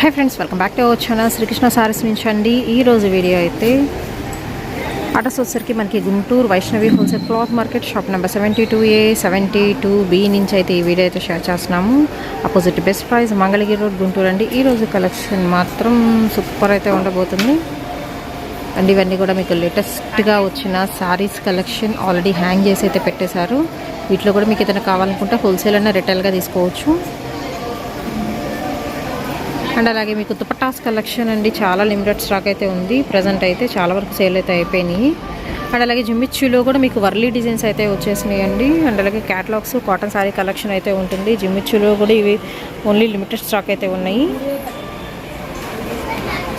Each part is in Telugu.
Hi friends welcome back to our channel Srikrishna sarees నుంచి అండి ఈ రోజు వీడియో అయితే అడ్రస్ వచ్చేసరికి మనకి Guntur Vaishnavi wholesale cloth market shop number seventy two A seventy two B నుంచి అయితే ఈ వీడియో అయితే షేర్ చేస్తున్నాము. Opposite best price Mangalagiri road Guntur అండి. ఈ రోజు కలెక్షన్ మాత్రం సూపర్ అయితే ఉండబోతుంది. అండ్ ఇవన్నీ కూడా మీకు లేటెస్ట్గా వచ్చిన శారీస్ కలెక్షన్ ఆల్రెడీ హ్యాంగ్ చేసి అయితే పెట్టేశారు. వీటిలో కూడా మీకు ఏదైనా కావాలనుకుంటే హోల్సేల్ అయినా రిటైల్గా తీసుకోవచ్చు. అండ్ అలాగే మీకు దుపటాస్ కలెక్షన్ అండి చాలా లిమిటెడ్ స్టాక్ అయితే ఉంది. ప్రజెంట్ అయితే చాలా వరకు సేల్ అయితే అయిపోయినాయి. అండ్ అలాగే జిమ్మిచ్చులో కూడా మీకు వర్లీ డిజైన్స్ అయితే వచ్చేసినాయి అండి అండ్ అలాగే క్యాటలాగ్స్ కాటన్ శారీ కలెక్షన్ అయితే ఉంటుంది. జిమ్మిచ్చులో కూడా ఇవి ఓన్లీ లిమిటెడ్ స్టాక్ అయితే ఉన్నాయి.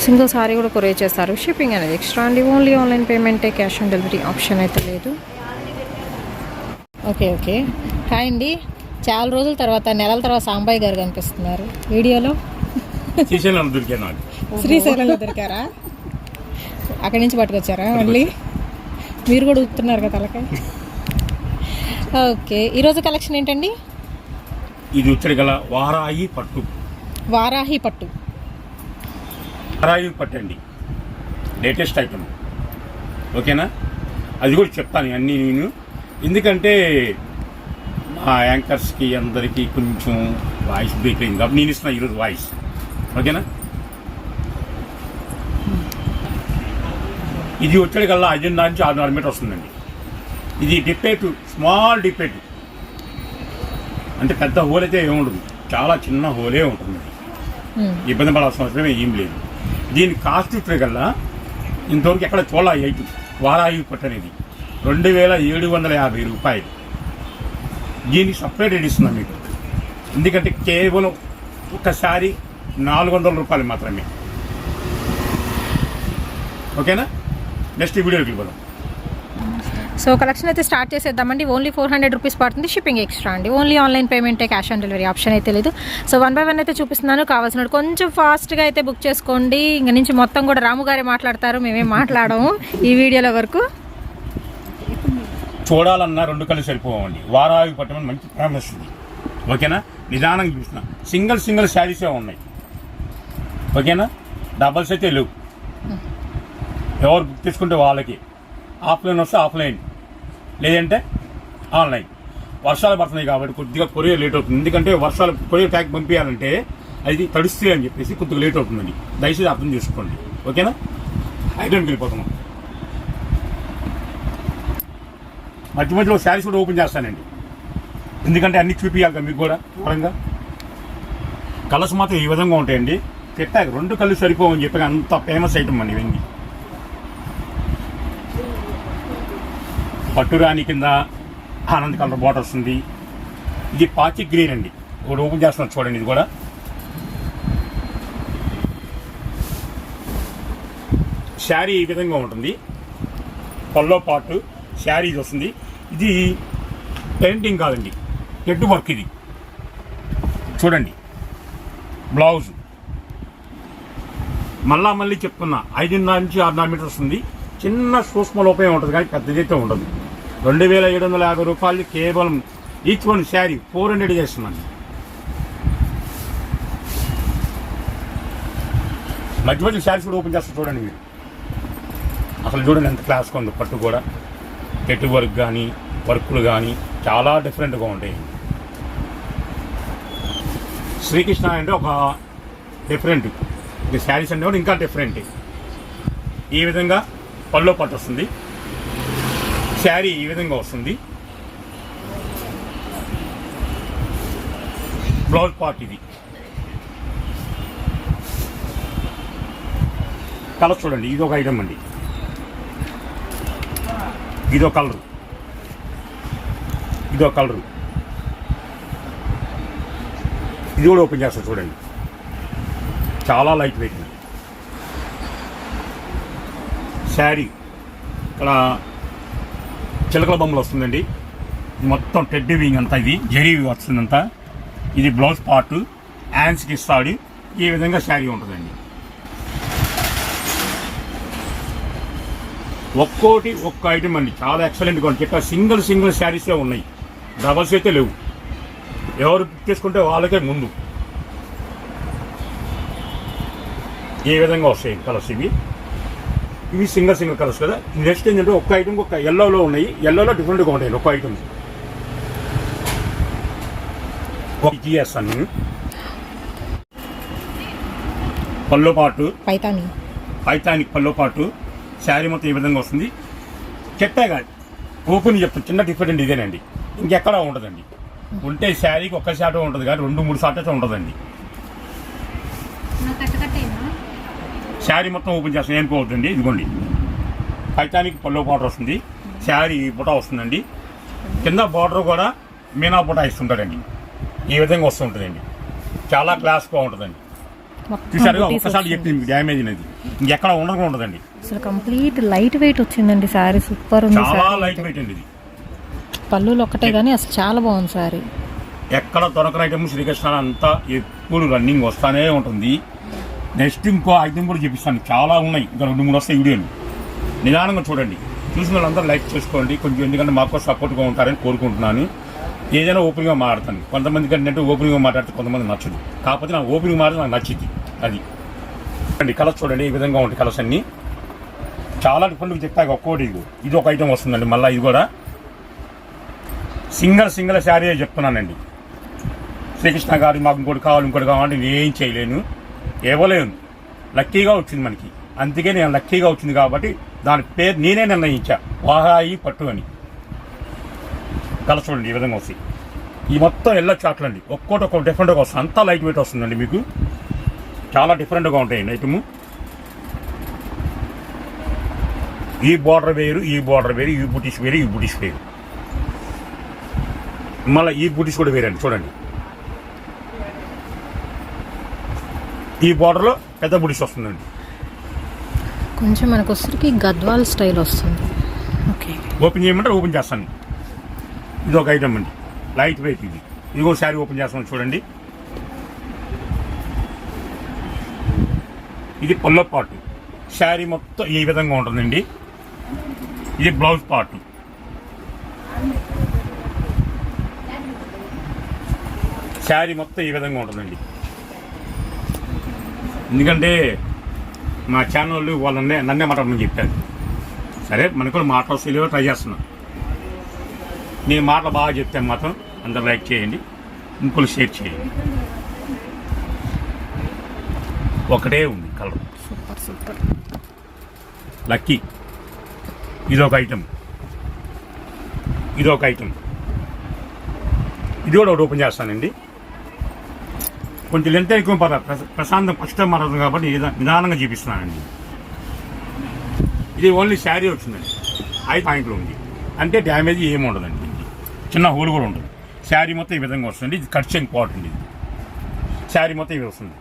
సింగిల్ సారీ కూడా కొరియర్ చేస్తారు. షిప్పింగ్ అనేది ఎక్స్ట్రా అండి. ఓన్లీ ఆన్లైన్ పేమెంటే క్యాష్ ఆన్ డెలివరీ ఆప్షన్ అయితే లేదు. ఓకే ఓకే హాయ్ అండి. చాలా రోజుల తర్వాత నెలల తర్వాత సాంబాయి గారు కనిపిస్తున్నారు. వీడియోలో శ్రీశైలం దొరికాను నాకు. శ్రీశైలంలో దొరికారా? అక్కడి నుంచి పట్టుకొచ్చారా మళ్ళీ? మీరు కూడా ఉత్తున్నారు కదా తలకాయ? ఓకే. ఈరోజు కలెక్షన్ ఏంటండి? ఇది వచ్చాడు గల వారాయి పట్టు. వారాహి పట్టు. వారాయి పట్టు అండి. Latest item. ఓకేనా? అది కూడా చెప్తాను అన్నీ నేను. ఎందుకంటే మా యాంకర్స్కి అందరికీ కొంచెం వాయిస్ బ్రేక్ అయింది. కాబట్టి నేను ఇస్తున్నా ఈరోజు వాయిస్. ఓకేనా? ఇది వచ్చాడు కల్లా ఐదున్నర నుంచి ఆరున్నర మీటర్ వస్తుందండి. ఇది డిప్పేటు స్మాల్ డిప్పేటు అంటే పెద్ద హోల్ అయితే ఏముండదు చాలా చిన్న హోలే ఉంటుంది. ఇబ్బంది పడాల్సిన అవసరం ఏం లేదు. దీని కాస్ట్ కల్లా ఇంతవరకు ఎక్కడ చూడాల ఎయిట్ వారాయి అనేది. రెండు వేల ఏడు వందల యాభై రూపాయలు. దీనికి సపరేట్ రేట్ ఇస్తున్నాం మీకు. ఎందుకంటే కేవలం ఒకసారి నాలుగు వందల రూపాయలు మాత్రమే. ఓకేనా? నెక్స్ట్ వీడియోకి వెళ్ళిపోదాం. సో కలెక్షన్ అయితే స్టార్ట్ చేసేద్దామండి. ఓన్లీ ఫోర్ హండ్రెడ్ రూపీస్ పడుతుంది షిప్పింగ్ ఎక్స్ట్రా అండి. ఓన్లీ ఆన్లైన్ పేమెంటే క్యాష్ ఆన్ డెలివరీ ఆప్షన్ అయితే లేదు. సో వన్ బై వన్ అయితే చూపిస్తున్నాను. కావాల్సిన కొంచెం ఫాస్ట్గా అయితే బుక్ చేసుకోండి. ఇంక నుంచి మొత్తం కూడా రాము గారే మాట్లాడతారు. మేమేం మాట్లాడము ఈ వీడియోలో వరకు. చూడాలన్నా రెండు కళ్ళు సరిపోవండి. వారావి పట్టమని మంచి ఫేమస్ ఓకేనా? నిదానంగా చూసిన సింగిల్ సింగిల్ శారీసే ఉన్నాయి. ఓకేనా? డబల్స్ అయితే లేవు ఎవరు బుక్ చేసుకుంటే వాళ్ళకి. ఆఫ్లైన్ వస్తే ఆఫ్లైన్ లేదంటే ఆన్లైన్ వర్షాలు పడుతున్నాయి కాబట్టి కొద్దిగా కొరియర్ లేట్ అవుతుంది. ఎందుకంటే వర్షాలు కొరియర్ ప్యాక్ పంపించాలంటే అది తడుస్తుంది అని చెప్పేసి కొద్దిగా లేట్ అవుతుందండి. దయచేసి అర్థం చేసుకోండి. ఓకేనా? ఐటెంకి వెళ్ళిపోతున్నాం మధ్య మధ్యలో శారీస్ కూడా ఓపెన్ చేస్తానండి. ఎందుకంటే అన్ని చూపించాలి కదా మీకు కూడా వివరంగా కలర్స్ మాత్రం ఈ విధంగా ఉంటాయండి. పెట్టాక రెండు కళ్ళు సరిపోవని చెప్పి అంత ఫేమస్ ఐటమ్ అండి ఇవన్నీ. పట్టురాణి కింద ఆనంద్ కలర్ బాటర్ వస్తుంది ఇది పాచి గ్రీన్ అండి. ఒకటి ఓపెన్ చేస్తున్నారు చూడండి ఇది కూడా. శారీ ఈ విధంగా ఉంటుంది. పల్లో పాటు శారీ ఇది వస్తుంది. ఇది పెయింటింగ్ కాదండి. హెడ్ వర్క్ ఇది. చూడండి. బ్లౌజ్ మళ్ళా మళ్ళీ చెప్తున్నా. ఐదున్నర నుంచి ఆరున్నర మీటర్స్ ఉంది. చిన్న సూక్ష్మ లోపమే ఉంటుంది కానీ పెద్దదైతే ఉండదు. రెండు వేల ఏడు వందల యాభై రూపాయలు కేవలం each one saree four hundred చేస్తున్నాను. మధ్య మధ్య శారీస్ కూడా ఓపెన్ చేస్తారు చూడండి మీరు. అసలు చూడండి ఎంత క్లాస్గా ఉంది. పట్టు కూడా. పెట్టి వర్క్ కానీ వర్కులు కానీ చాలా డిఫరెంట్గా ఉంటాయి. శ్రీకృష్ణ అంటే ఒక డిఫరెంట్ ఇది శారీస్ అంటే కూడా ఇంకా డిఫరెంట్ ఈ విధంగా పళ్ళో పట్టు వస్తుంది. శారీ ఈ విధంగా వస్తుంది. బ్లౌజ్ పార్ట్ ఇది. కలర్ చూడండి ఇది ఒక ఐటమ్ అండి. ఇదో కలరు ఇదో కలరు ఇది కూడా ఓపెన్ చేస్తా చూడండి. చాలా లైట్ వెయిట్. శారీ. ఇక్కడ చిలకల బొమ్మలు వస్తుందండి. ఇది మొత్తం టెడ్డీ వింగ్ అంతా ఇది జరీ వస్తుందంతా. ఇది బ్లౌజ్ పార్ట్ హ్యాండ్స్కి ఇస్తాడు. ఈ విధంగా శారీ ఉంటుందండి. ఒక్కోటి ఒక్క ఐటమ్ అండి. చాలా ఎక్సలెంట్గా ఉంది. ఇక్కడ సింగిల్ సింగిల్ శారీసే ఉన్నాయి. డబల్స్ అయితే లేవు. ఎవరు బుక్ చేసుకుంటే వాళ్ళకే ముందు. ఏ విధంగా వస్తాయి కలర్స్ ఇవి? ఇవి సింగల్ సింగల్ కలర్స్ కదా? నెక్స్ట్ ఏంటంటే ఒక్క ఐటమ్ ఒక ఎల్లోలో ఉన్నాయి. ఎల్లోలో డిఫరెంట్గా ఉంటాయి ఒక్క ఐటమ్ చేస్తాను పళ్ళు పాటు. పైతాని. పైతానికి పళ్ళు పాటు. శారీ మొత్తం ఈ విధంగా వస్తుంది? చెప్పాగా ఓపెన్ చెప్తాను చిన్న డిఫరెంట్ ఇదేనండి ఇంకెక్కడా ఉండదండి. ఉంటే శారీకి ఒక్క శాతం ఉంటుంది కానీ రెండు మూడు శాతం ఉండదండి శారీ మొత్తం ఓపెన్ చేస్తాను. ఏం పోతుందండి ఇదిగోండి. పైతానికి పళ్ళు బార్డర్ వస్తుంది. శారీ బుటా వస్తుందండి. కింద బార్డర్ కూడా మీనా బుటా ఇస్తుంటాడండి. ఈ విధంగా వస్తుంటుందండి చాలా క్లాస్గా ఉంటుందండి. చూసారుగా ఒక్కసారి చెప్పింది మీకు డ్యామేజ్ అనేది. ఇంకెక్కడ ఉండకుండా ఉంటుందండి. అసలు కంప్లీట్ లైట్ వెయిట్ వచ్చిందండి శారీ. సూపర్ ఉంది చాలా లైట్ వెయిట్ అండి ఇది. పళ్ళులు ఒక్కటే కానీ అసలు చాలా బాగుంది శారీ. ఎక్కడ దొరకని ఐటమ్ శ్రీకృష్ణ అంతా ఎప్పుడు రన్నింగ్ వస్తానే ఉంటుంది. నెక్స్ట్ ఇంకో ఐటమ్ కూడా చూపిస్తాను. చాలా ఉన్నాయి. ఇంకా రెండు మూడు వస్తాయి వీడియోలు. నిదానంగా చూడండి. చూసిన వాళ్ళందరూ లైక్ చేసుకోండి. కొంచెం ఎందుకంటే మాకు సపోర్ట్గా ఉంటారని కోరుకుంటున్నాను. ఏదైనా ఓపెన్గా మాట్లాడతాను. కొంతమంది కంటే ఓపెన్గా మాట్లాడితే కొంతమంది నచ్చదు. కాకపోతే నాకు ఓపెన్గా మాట్లాడితే నాకు నచ్చింది అది. అండి కలర్స్ చూడండి. ఈ విధంగా ఉంటాయి కలర్స్ అన్నీ. చాలా డిఫరెంట్ చెప్పాక ఒక్కోటి ఇది ఒక ఐటెం వస్తుందండి. మళ్ళీ ఇది కూడా. సింగల్ సింగల్ శారీ చెప్తున్నానండి. శ్రీకృష్ణ గారు మాకు ఇంకోటి కావాలి ఇంకోటి కావాలంటే నేను ఏం చేయలేను. ఇవ్వలేదు లక్కీగా వచ్చింది మనకి. అందుకే నేను లక్కీగా వచ్చింది కాబట్టి దాని పేరు నేనే నిర్ణయించా. వాహాయి పట్టు అని. కలర్ ఈ విధంగా వస్తాయి. ఈ మొత్తం ఎల్ల చాట్లండి ఒక్కోటి ఒక్కొక్క డిఫరెంట్గా వస్తుంది అంతా లైట్ వెయిట్ వస్తుందండి మీకు. చాలా డిఫరెంట్గా ఉంటాయండి ఐటము ఈ బార్డర్ వేరు ఈ బార్డర్ వేరు ఈ బుటిష్ వేరు ఈ బుటిష్ వేరు. మళ్ళీ ఈ బుటిష్ కూడా వేరండి. చూడండి. ఈ బార్డర్లో పెద్ద బుటీస్ వస్తుందండి. కొంచెం మనకు వచ్చరికి గద్వాల్ స్టైల్ వస్తుంది. ఓకే ఓపెన్ చేయమంటే ఓపెన్ చేస్తాను. ఇది ఒక ఐటమ్ అండి. లైట్ వెయిట్ ఇది. ఇదిగో శారీ ఓపెన్ చేస్తాను చూడండి. ఇది పొల్ల పాటు శారీ మొత్తం ఈ విధంగా ఉంటుందండి. ఇది బ్లౌజ్ పార్ట్ శారీ మొత్తం ఈ విధంగా ఉంటుందండి. ఎందుకంటే మా ఛానల్ వాళ్ళనే నన్నే మాట్లాడమని చెప్పారు. సరే మనకు కూడా మాటలు తెలియో ట్రై చేస్తున్నా. నేను మాటలు బాగా చెప్తాను మాత్రం అందరు లైక్ చేయండి ఇంకోళ్ళు షేర్ చేయండి. ఒకటే ఉంది కలర్. Super super. లక్కీ. ఇది ఒక ఐటమ్ ఇది ఒక ఐటమ్ ఇది కూడా ఒకటి ఓపెన్ చేస్తానండి. కొంచెం లెంత్ ఎక్కువ ప్రశాంతం ఫస్ట్ టైం మాట్లాడుతుంది కాబట్టి నిదా- నిదానంగా చూపిస్తున్నానండి. ఇది ఓన్లీ శారీ వచ్చిందండి. ఐదు పాయింట్లు ఉంది. అంటే డ్యామేజ్ ఏమి ఉండదండి. చిన్న హోల్ కూడా ఉంటుంది. శారీ మొత్తం ఈ విధంగా వస్తుంది ఇది కట్ చేయని పాట్ అండి ఇది. శారీ మొత్తం ఇది వస్తుంది.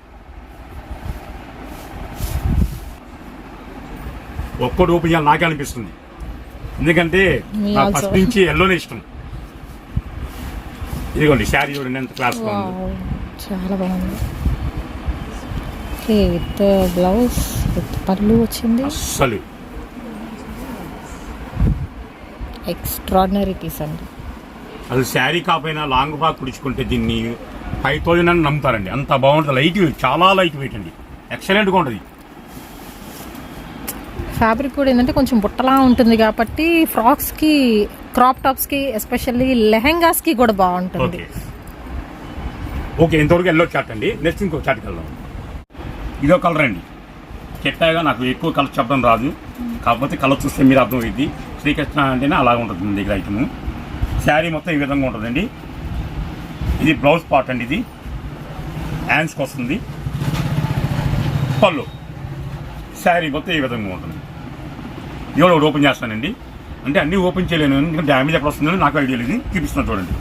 ఒక్కటి ఓపెన్ చేయాలి నాకే అనిపిస్తుంది. ఎందుకంటే also. ఫస్ట్ నుంచి ఎల్లోనే ఇష్టం. ఇదిగోండి శారీ చూడండి ఎంత క్లాస్ ఉంది. చాలా బాగుంది. ఓకే విత్ బ్లౌజ్ విత్ పళ్ళు వచ్చింది. ఎక్స్ట్రాడినరీ పీస్ అండి. అసలు శారీ కాపోయినా లాంగ్ ఫ్రాక్ కుడుచుకుంటే దీన్ని ఫైవ్ థౌజండ్ అని నమ్ముతారండి. అంత బాగుంటుంది. లైట్ వెయిట్ చాలా లైట్ వెయిట్ అండి. ఎక్సలెంట్గా ఉంటుంది. ఫ్యాబ్రిక్ కూడా ఏంటంటే కొంచెం బుట్టలా ఉంటుంది కాబట్టి ఫ్రాక్స్కి క్రాప్ టాప్స్కి ఎస్పెషల్లీ లెహెంగాస్కి కూడా బాగుంటుంది. ఓకే ఇంతవరకు ఎల్లో చాట్ అండి. నెక్స్ట్ ఇంకో చాట్కి వెళ్దాం. ఇదో కలర్ అండి. చెప్పాగా నాకు ఎక్కువ కలర్ చెప్పడం రాదు. కాకపోతే కలర్ చూస్తే మీరు అర్థమైంది శ్రీకృష్ణ అంటేనే అలాగ ఉంటుంది మన దగ్గర ఐటమ్ శారీ మొత్తం ఈ విధంగా ఉంటుందండి. ఇది బ్లౌజ్ పార్ట్ అండి ఇది. హ్యాండ్స్కి వస్తుంది. పళ్ళు. శారీ మొత్తం ఈ విధంగా ఉంటుంది. ఇది కూడా ఒకటి ఓపెన్ చేస్తానండి. అంటే అన్నీ ఓపెన్ చేయలేను. ఎందుకంటే డ్యామేజ్ ఎక్కడ వస్తుందో నాకు ఐడియా లేదు. చూపిస్తున్నాను చూడండి.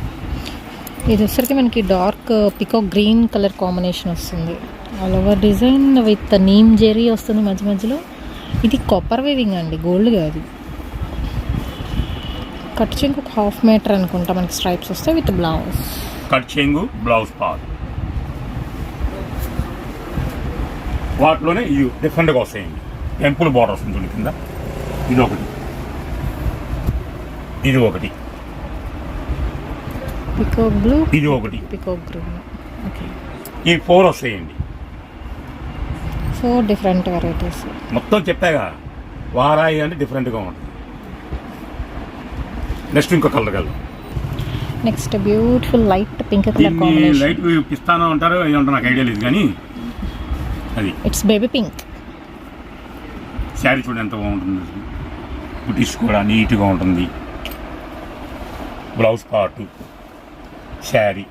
ఇది వచ్చరికి మనకి dark pico green colour combination వస్తుంది. ఆల్ ఓవర్ డిజైన్ విత్ నీమ్ జెరీ వస్తుంది మధ్య మధ్యలో. ఇది కాపర్ వేవింగ్ అండి గోల్డ్ కాదు కట్ చెంగు ఒక హాఫ్ మీటర్ అనుకుంటా మనకి స్ట్రైప్స్ వస్తాయి విత్ బ్లౌజ్ కట్ చెంగు బ్లౌజ్ పార్ట్ వాటిలోనే ఇవి డిఫరెంట్గా వస్తాయండి. టెంపుల్ బార్డర్ వస్తుంది కింద. ఇది ఒకటి. ఇది ఒకటి. పికో బ్లూ ఇది ఒకటి. పికో గ్రీన్ ఓకే ఈ ఫోర్ వస్తాయండి. ఫోర్ డిఫరెంట్ వెరైటీస్ మొత్తం చెప్పాగా వారాయి అంటే డిఫరెంట్గా ఉంటుంది. నెక్స్ట్ ఇంకో colour colour next beautiful light pink colour combination light పిస్తానో అంటారో ఏమంటారు నాకు ఐడియా లేదు కానీ. అది. ఇట్స్ బేబీ పింక్ శారీ చూడండి ఎంత బాగుంటుంది. బుటీస్ కూడా నీట్గా ఉంటుంది. Blouse part saree.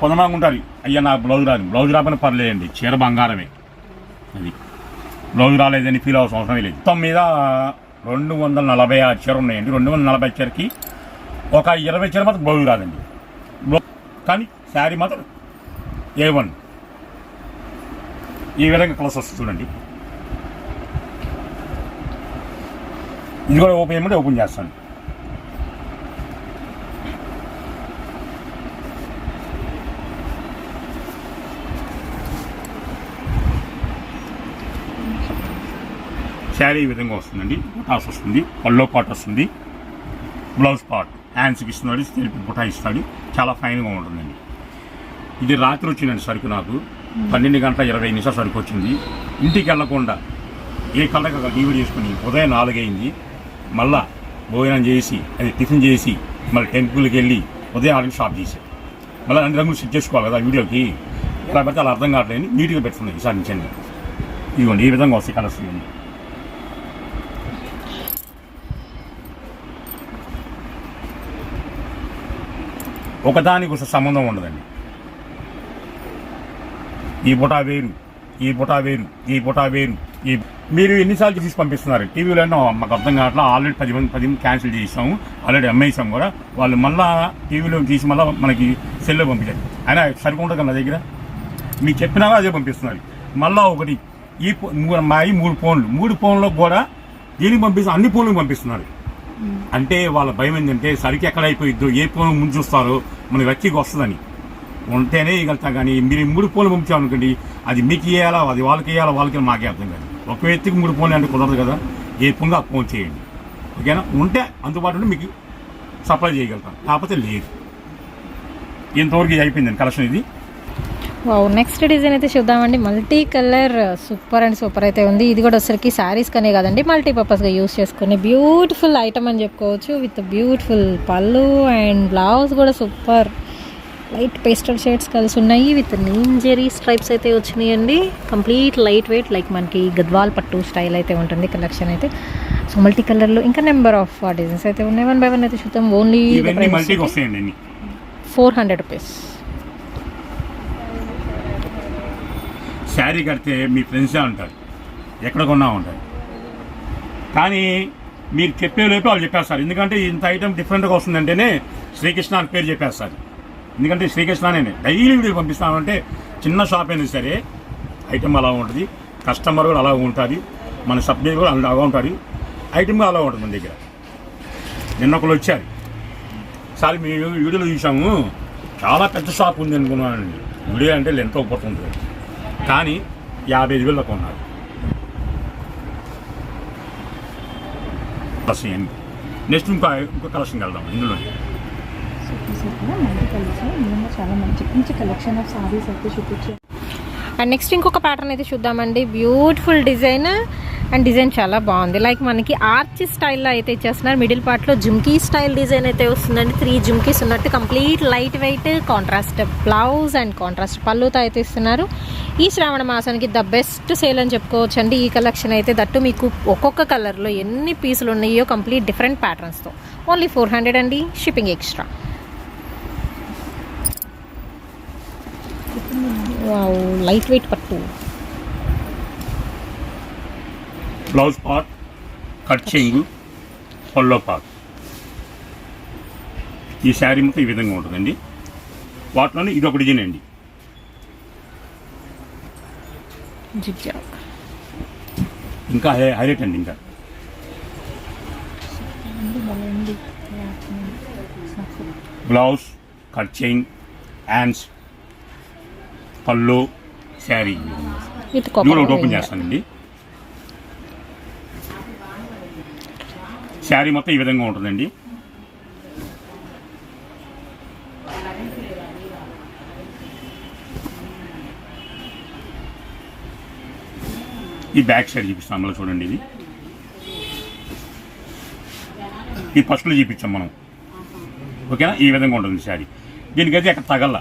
కొంతమంది ఉంటారు అయ్యా నాకు బ్లౌజ్ రాదు బ్లౌజ్ రాకపోయినా పర్లేదండి చీర బంగారమే. అది. బ్లౌజ్ రాలేదని ఫీల్ అవ్వాల్సిన అవసరం లేదు. మొత్తం మీద రెండు వందల నలభై ఆరు చీర ఉన్నాయండి. రెండు వందల నలభై చీరకి ఒక ఇరవై చీర మాత్రం బ్లౌజ్ రాదండి. కానీ శారీ మాత్రం ఏ వన్ ఈ విధంగా కలర్స్ వస్తుంది చూడండి. ఇది కూడా ఓపెన్ చేయమంటే ఓపెన్ చేస్తాను. శారీ ఈ విధంగా వస్తుందండి. బుటాస్ వస్తుంది పల్లో పాట్ వస్తుంది. బ్లౌజ్ పాట్ హ్యాండ్స్కి ఇస్తున్నాడు తెలిపి బుటా ఇస్తాడు. చాలా ఫైన్గా ఉంటుందండి. ఇది రాత్రి వచ్చిందండి సరుకు నాకు. పన్నెండు గంటల ఇరవై నిమిషాలు సరుకు వచ్చింది. ఇంటికి వెళ్ళకుండా ఏ కళ్ళకి లీవ్ డీవీ చేసుకుని ఉదయం నాలుగైంది. మళ్ళా భోజనం చేసి అది టిఫిన్ చేసి మళ్ళీ టెంపుల్కి వెళ్ళి ఉదయం ఆరు షాప్ చేశాను మళ్ళీ అన్ని రంగులు సెట్ చేసుకోవాలి కదా వీడియోకి. ఎలా పెడితే అలా అర్థం కావట్లేదు. నీట్గా పెడుతుంది ఈసారి నుంచి ఇదిగోండి ఈ విధంగా వస్తాయి కలర్స్ ఒకదానికి ఒక సంబంధం ఉండదండి. ఈ బుటా వేరు ఈ బుటా వేరు ఈ బుటా వేరు ఈ మీరు ఎన్నిసార్లు తీసి పంపిస్తున్నారు? టీవీలో మాకు అర్థం కావట్లా ఆల్రెడీ పది మంది పది మంది క్యాన్సిల్ చేసాము ఆల్రెడీ అమ్మేసాం కూడా. వాళ్ళు మళ్ళా టీవీలో తీసి మళ్ళీ మనకి సెల్లో పంపించారు. అయినా సరిపోతుంది కదా నా దగ్గర? మీకు చెప్పినా అదే పంపిస్తున్నారు. మళ్ళా ఒకటి ఈ ఫో- మూ- మా ఈ మూడు ఫోన్లు మూడు ఫోన్లో కూడా దీనికి పంపిస్తున్నారు అన్ని ఫోన్లకు పంపిస్తున్నారు. అంటే వాళ్ళ భయం ఏంటంటే సరికి ఎక్కడ అయిపోయిద్దో ఏ ఫోన్ ముందు చూస్తారో మనకి వెచ్చికి వస్తుందని. ఉంటేనే ఇగలుగుతాం కానీ మీరు ఈ మూడు ఫోన్లు పంపించామనుకోండి అది మీకు ఇవ్వాలా అది వాళ్ళకి ఇవ్వాలా వాళ్ళకి మాకే అర్థం కాదు. ఒక వ్యక్తికి మూడు ఫోన్లు అంటే కుదరదు కదా ఏ ఫోన్గా ఫోన్ చేయండి. ఓకేనా? ఉంటే అందుబాటులో ఉంటే మీకు సప్లై చేయగలుగుతాం. కాకపోతే లేదు. ఇంతవరకు ఇది అయిపోయిందండి కలెక్షన్ ఇది. వావ్ నెక్స్ట్ డిజైన్ అయితే చూద్దామండి. Multi colour super and super అయితే ఉంది. ఇది కూడా వచ్చరికి శారీస్ కనే కాదండి మల్టీపర్పస్గా యూస్ చేసుకునే బ్యూటిఫుల్ ఐటమ్ అని చెప్పుకోవచ్చు. విత్ బ్యూటిఫుల్ పళ్ళు అండ్ బ్లౌజ్ కూడా సూపర్ లైట్ పేస్టల్ షేడ్స్ కలిసి ఉన్నాయి. విత్ నీంజెరీ స్ట్రైప్స్ అయితే వచ్చినాయండి. కంప్లీట్ లైట్ వెయిట్ లైక్ మనకి గద్వాల్ పట్టు స్టైల్ అయితే ఉంటుంది కలెక్షన్ అయితే. సో మల్టీ కలర్లో ఇంకా నెంబర్ ఆఫ్ డిజైన్స్ అయితే ఉన్నాయి. వన్ బై వన్ అయితే చూద్దాం. Only four hundred rupees saree కడితే మీ ఫ్రెండ్సే ఉంటారు. ఎక్కడ కొన్నా ఉంటారు. కానీ మీరు చెప్పేలోపే వాళ్ళు చెప్పేస్తారు ఎందుకంటే ఇంత ఐటమ్ డిఫరెంట్గా వస్తుందంటేనే శ్రీకృష్ణ అని పేరు చెప్పేస్తారు ఎందుకంటే శ్రీకృష్ణ అనే డైలీ వీడియో పంపిస్తామంటే చిన్న షాప్ అయినా సరే ఐటమ్ అలా ఉంటుంది. కస్టమర్ కూడా అలా ఉంటుంది. మన సబ్జెక్ట్ కూడా అలాగా ఉంటుంది. ఐటమ్ కూడా అలా ఉంటుంది మన దగ్గర. నిన్న ఒకళ్ళు వచ్చారు. సార్ మేము వీడియోలో చూసాము చాలా పెద్ద షాప్ ఉంది అనుకున్నానండి. వీడియో అంటే ఎంతో పోతుంది కానీ యాభై ఐదు వేలకు ఉన్నారు. కలెక్షన్ నెక్స్ట్ ఇంకో ఇంకో కలెక్షన్ వెళ్దాం ఇందులో చాలా మంచి మంచి కలెక్షన్ అండ్ నెక్స్ట్ ఇంకొక ప్యాటర్న్ అయితే చూద్దామండి. బ్యూటిఫుల్ డిజైన్ అండ్ డిజైన్ చాలా బాగుంది. లైక్ మనకి ఆర్చ్ స్టైల్లో అయితే ఇచ్చేస్తున్నారు. మిడిల్ పార్ట్లో జుమ్కీ స్టైల్ డిజైన్ అయితే వస్తుందండి. త్రీ జుమ్కీస్ ఉన్నట్టు complete light weight contrast blouse and contrast పళ్ళుతో అయితే ఇస్తున్నారు. ఈ శ్రావణ మాసానికి ద బెస్ట్ సేల్ అని చెప్పుకోవచ్చు అండి ఈ కలెక్షన్ అయితే దట్టు మీకు ఒక్కొక్క కలర్లో ఎన్ని పీసులు ఉన్నాయో కంప్లీట్ డిఫరెంట్ ప్యాటర్న్స్తో ఓన్లీ ఫోర్ హండ్రెడ్ అండి. Shipping extra wow light weight పట్టు. బ్లౌజ్ పార్ట్ కట్ చెంగు పల్లో పార్ట్ ఈ శారీ మొత్తం ఈ విధంగా ఉంటుందండి. వాటిలోనే ఇది ఒక డిజైన్ అండి. ఇంకా హైలైట్ అండి ఇంకా. బ్లౌజ్ కట్ చైన్ హ్యాండ్స్ పళ్ళు శారీ. ఇది కూడా ఓపెన్ చేస్తానండి. శారీ మొత్తం ఈ విధంగా ఉంటుందండి. ఈ బ్యాక్ సైడ్ చూపిస్తాం మళ్ళీ చూడండి ఇది. ఈ ఫస్ట్లో చూపించాం మనం. ఓకేనా? ఈ విధంగా ఉంటుంది శారీ. దీనికైతే అక్కడ తగల.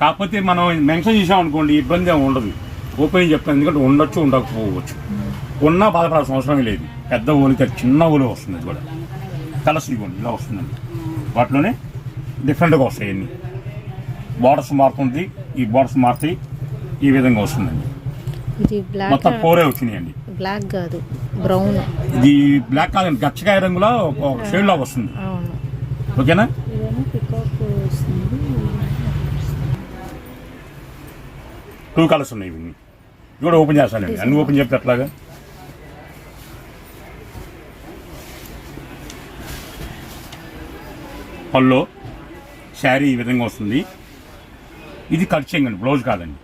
కాకపోతే మనం మెన్షన్ చేసాం అనుకోండి ఇబ్బంది ఉండదు. ఓపెన్ చెప్తాను ఎందుకంటే ఉండొచ్చు ఉండకపోవచ్చు. ఉన్నా బాధపడాల్సిన అవసరం లేదు. పెద్ద ఓలికి చిన్న ఓలి వస్తుంది కూడా. కలర్స్ ఇవ్వండి ఇలా వస్తుందండి. వాటిలోనే డిఫరెంట్గా వస్తాయి అన్ని. బార్డర్స్ మారుతుంది. ఈ బార్డర్స్ మారుతాయి ఈ విధంగా వస్తుందండి. ఇది బ్లాక్ మొత్తం ఫోరే వచ్చినాయండి. బ్లాక్ కాదు బ్రౌన్. ఇది బ్లాక్ కాదండి. గచ్చకాయ రంగులో ఒక షేడ్ లాగా వస్తుంది. అవును. ఓకేనా? టూ కలర్స్ ఉన్నాయి ఇవన్నీ. ఇవి కూడా ఓపెన్ చేస్తానండి. అన్ని ఓపెన్ చెప్తే ఎట్లాగా? పల్లో శారీ ఈ విధంగా వస్తుంది. ఇది కట్ చేయండి బ్లౌజ్ కాదండి.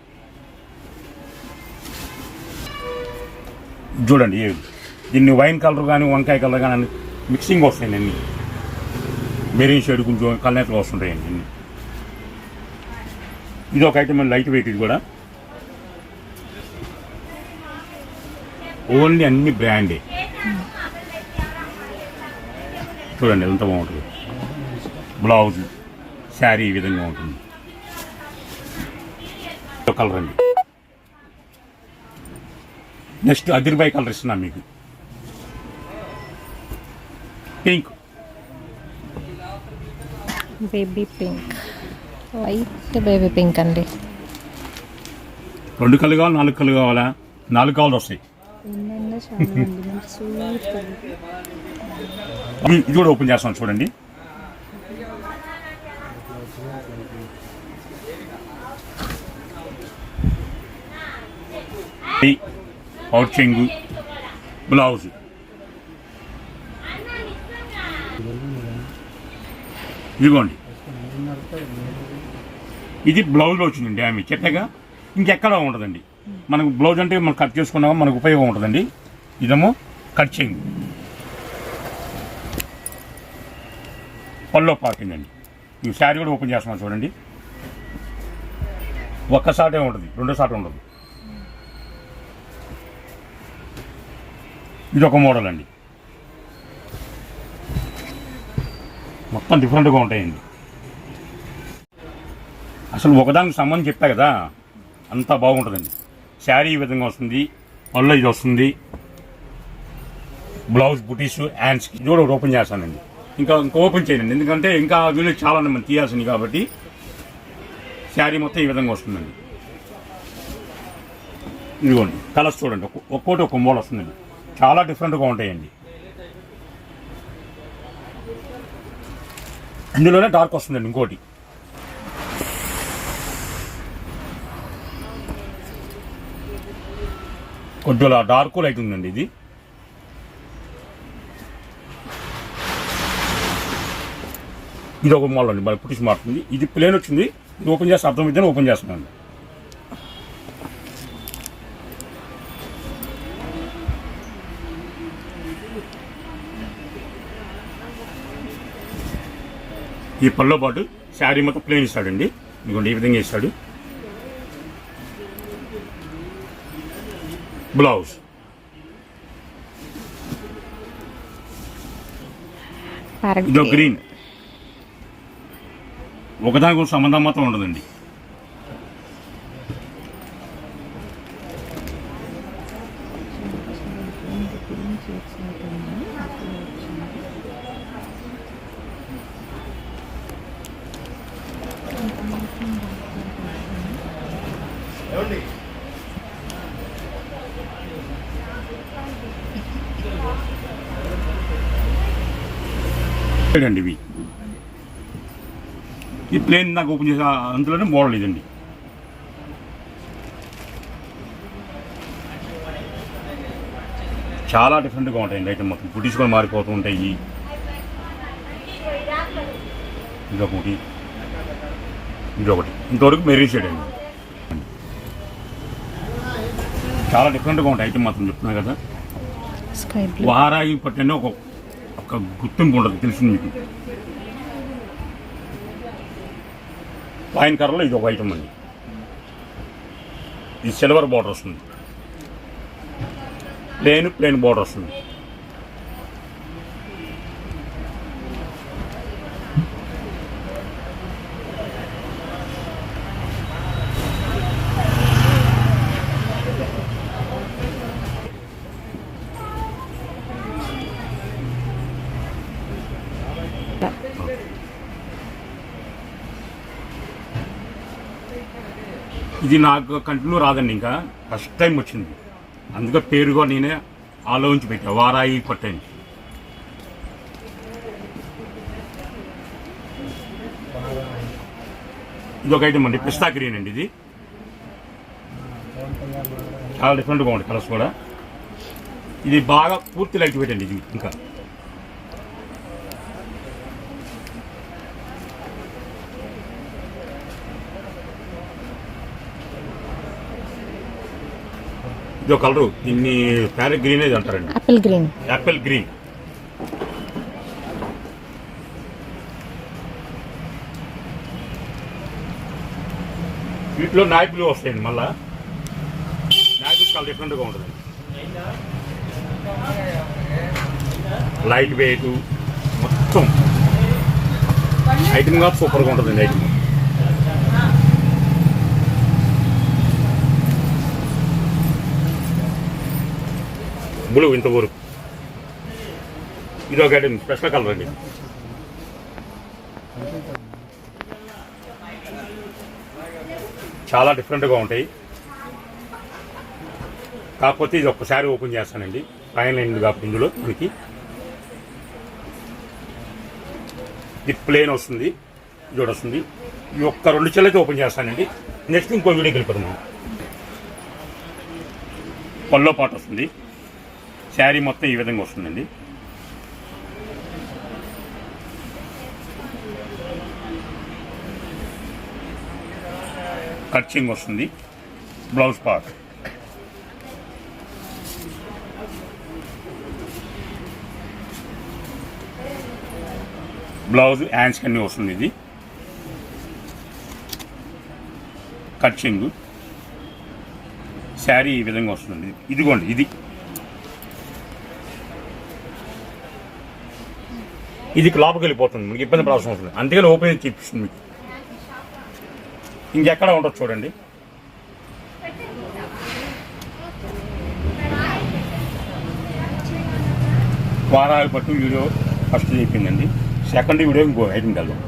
చూడండి ఏవి దీన్ని వైన్ కలర్ కానీ వంకాయ కలర్ కానీ మిక్సింగ్ వస్తాయండి అన్ని. మెరీన్ షేడ్ కొంచెం కలనేతలు వస్తుంటాయండి అన్ని. ఇది ఒక ఐటమ్ లైట్ వెయిట్ ఇది కూడా. ఓన్లీ అన్ని బ్రాండే. చూడండి ఎంత బాగుంటుంది. బ్లౌజ్ శారీ ఈ విధంగా ఉంటుంది. కలర్ అండి. నెక్స్ట్ అదిర్బాయ్ కలర్ ఇస్తున్నాను మీకు. Pink. Baby pink. Light baby pink అండి. రెండు కళ్ళు కావాలి నాలుగు కళ్ళు కావాలా? నాలుగు కావాలి వస్తాయి. ఇది కూడా ఓపెన్ చేస్తాను చూడండి. ఇది అవుట్ బ్లౌజ్. ఇదిగోండి. ఇది బ్లౌజ్లో వచ్చింది డ్యామేజ్. చెట్టగా ఇంకెక్కడ ఉండదండి మనకు బ్లౌజ్ అంటే మనం కట్ చేసుకున్నాము మనకు ఉపయోగం ఉంటుందండి. ఇదేమో కట్ చేయండి. పల్లో పార్కింగ్ అండి ఈ శారీ కూడా ఓపెన్ చేస్తున్నాం చూడండి. ఒక్క సాటే ఉంటుంది రెండో సాట ఉండదు ఇది ఒక మోడల్ అండి. మొత్తం డిఫరెంట్గా ఉంటాయండి. అసలు ఒకదానికి సంబంధం చెప్పా కదా అంతా బాగుంటుందండి. శారీ ఈ విధంగా వస్తుంది పళ్ళు ఇది వస్తుంది. బ్లౌజ్ బుటీస్ హ్యాండ్స్కి ఇది కూడా ఓపెన్ చేస్తానండి. ఇంకా ఇంకా ఓపెన్ చేయండి ఎందుకంటే ఇంకా వీళ్ళు చాలా ఉన్నాయి మనం తీయాల్సింది కాబట్టి శారీ మొత్తం ఈ విధంగా వస్తుందండి. ఇదిగోండి కలర్స్ చూడండి. ఒక్కోటి ఒక్క మోడల్ వస్తుందండి. చాలా డిఫరెంట్గా ఉంటాయండి. ఇందులోనే డార్క్ వస్తుందండి ఇంకోటి. కొద్దిగా డార్క్ లైట్ ఉందండి ఇది. ఇది ఒక మోడల్ అండి మరి పుట్టిసి మారుతుంది ఇది ప్లేన్ వచ్చింది. ఇది ఓపెన్ చేస్తే అర్థం ఇద్దరు ఓపెన్ చేస్తున్నాను. ఈ పళ్ళో పాటు శారీ మొత్తం ప్లేన్ ఇస్తాడండి. ఇదిగోండి ఈ విధంగా ఇస్తాడు. బ్లౌజ్ ఇదో గ్రీన్ ఒకదానికి ఒక సంబంధం మాత్రం ఉండదండి. అండి ఇవి. ఈ ప్లేన్ నాకు ఓపెన్ చేసే అందులోనే మోడల్ ఇదండి. చాలా డిఫరెంట్గా ఉంటాయండి ఐటమ్ మొత్తం. బుటీస్ కూడా మారిపోతూ ఉంటాయి. ఇదొకటి ఇదొకటి. ఇంతవరకు మెరీన్ షేడ్ అండి. చాలా డిఫరెంట్గా ఉంటాయి ఐటమ్ మాత్రం చెప్తున్నా కదా. వారాయి పట్టిన ఒక ఒక గుర్తింపు ఉండదు తెలిసింది మీకు. వైన్ కర్రలో ఇది ఒక ఐటమ్ అండి. ఇది సిల్వర్ బార్డర్ వస్తుంది. ప్లేన్ ప్లేన్ బోర్డర్ వస్తుంది. ఇది నాకు కంటిన్యూ రాదండి ఇంకా. ఫస్ట్ టైం వచ్చింది. అందుకే పేరు కూడా నేనే ఆలోచించి పెట్టా. వారాయి పట్టండి ఇది ఒక ఐటమ్ అండి. పిస్తా గ్రీన్ అండి ఇది. చాలా డిఫరెంట్గా ఉంది కలర్స్ కూడా. ఇది బాగా పూర్తి లైట్ వెయిట్ అండి ఇది ఇంకా. ఇది కలరు. దీన్ని ప్యారెట్ గ్రీన్ అనేది అంటారండి? యాపిల్ గ్రీన్ యాపిల్ గ్రీన్ వీటిలో నాయకులు వస్తాయండి మళ్ళా. నాయకులు చాలా డిఫరెంట్గా ఉంటుంది. లైట్ వెయిట్ మొత్తం. ఐటమ్గా సూపర్గా ఉంటుందండి ఐటమ్ బ్లూ ఇంతవరకు ఇది ఒక స్పెషల్ కలర్ అండి. చాలా డిఫరెంట్గా ఉంటాయి. కాకపోతే ఇది ఒక్కసారి ఓపెన్ చేస్తానండి. ఫైనల్ అయింది కాబట్టి ఇందులో మనకి. ఇది ప్లేన్ వస్తుంది. ఇది వస్తుంది. ఈ ఒక్క రెండు చెల్లైతే ఓపెన్ చేస్తానండి. నెక్స్ట్ ఇంకో వీడియోకి వెళ్ళిపోతాం పల్లో పాట వస్తుంది. శారీ మొత్తం ఈ విధంగా వస్తుందండి. కట్చింగ్ వస్తుంది. Blouse part. బ్లౌజ్ హ్యాండ్స్ అన్నీ వస్తుంది ఇది. కట్చింగ్ శారీ ఈ విధంగా వస్తుంది. ఇదిగోండి ఇది. ఇది లోపలికి వెళ్ళిపోతుంది. మీకు ఇబ్బంది పడాల్సిన అవసరం అందుకని ఓపెన్ చూపిస్తుంది మీకు. ఇంకెక్కడ ఉండదు చూడండి. వారాలు పట్టు వీడియో ఫస్ట్ చెప్పిందండి. సెకండ్ వీడియో ఇంకో ఐదు వెళ్దాం